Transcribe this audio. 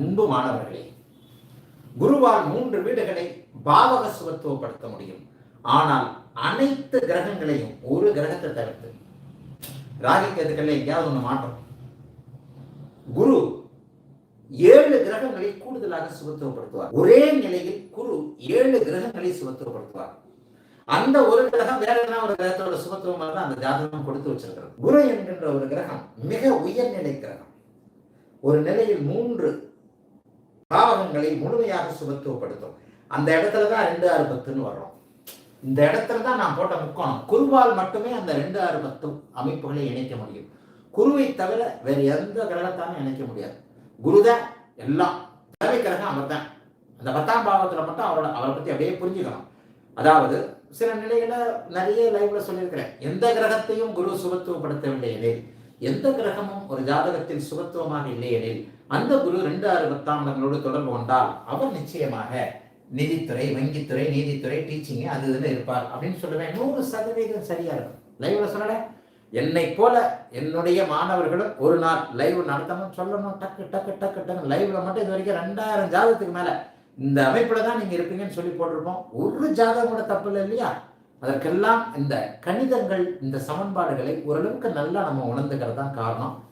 அன்பு மாணவர்களே குருவால் மூன்று வீடுகளை பாவக சுகத்துவப்படுத்த முடியும். ஆனால் அனைத்து கிரகங்களையும் ஒரு கிரகத்தை தவிர்த்து. ராகி கேதுக்கள் எங்கேயாவது ஒன்று மாற்றம் குரு ஏழு கிரகங்களை கூடுதலாக சுகத்துவப்படுத்துவார் ஒரே நிலையில் குரு ஏழு கிரகங்களை சுகத்துவப்படுத்துவார் அந்த ஒரு கிரகம் வேற என்ன ஒரு கிரகத்தோட சுகத்துவமாக தான் அந்த ஜாதகம் கொடுத்து வச்சிருக்கிறது. குரு என்கின்ற ஒரு கிரகம் மிக உயர்நிலை கிரகம். ஒரு நிலையில் மூன்று பாவகங்களை முழுமையாக சுமத்துவப்படுத்தும். அந்த இடத்துல தான் ரெண்டு ஆறு பத்துன்னு வர்றோம். இந்த இடத்துல தான் நான் போட்ட முக்கோணம். குருவால் மட்டுமே அந்த ரெண்டு ஆறு பத்து அமைப்புகளை இணைக்க முடியும். குருவை தவிர வேறு எந்த கிரகத்தாலும் இணைக்க முடியாது. குருதான் எல்லாம். தலைமை கிரகம் அவர் தான். அந்த பத்தாம் பாவத்தில் மட்டும் அவரோட அவரை பற்றி அப்படியே புரிஞ்சுக்கணும். அதாவது சில நிலைகளை நிறைய லைவ்ல சொல்லியிருக்கிறேன். எந்த கிரகத்தையும் குரு சுகத்துவப்படுத்தவில்லை நிலை எந்த கிரகமும் ஒரு ஜாதகத்தில் சுகத்துவமாக இல்லையெனில் அந்த குரு ரெண்டு ஆறு பத்தாம் இடங்களோடு தொடர்பு கொண்டால் அவர் நிச்சயமாக நிதித்துறை வங்கித்துறை நீதித்துறை டீச்சிங் அது இதுல இருப்பார் அப்படின்னு சொல்லுவேன். நூறு சதவீதம் சரியா இருக்கும். லைவ்ல சொல்லல என்னை போல என்னுடைய மாணவர்களும் ஒரு நாள் லைவ் நடத்தணும் சொல்லணும். டக்கு டக்கு டக்கு டக்கு லைவ்ல மட்டும் இது வரைக்கும் ரெண்டாயிரம் ஜாதகத்துக்கு மேல இந்த அமைப்புல தான் நீங்க இருப்பீங்கன்னு சொல்லி போட்டிருப்போம். ஒரு ஜாதகம் கூட தப்பு இல்லை இல்லையா? அதற்கெல்லாம் இந்த கணிதங்கள் இந்த சமன்பாடுகளை ஓரளவுக்கு நல்லா நம்ம உணர்ந்துக்கிறது தான் காரணம்.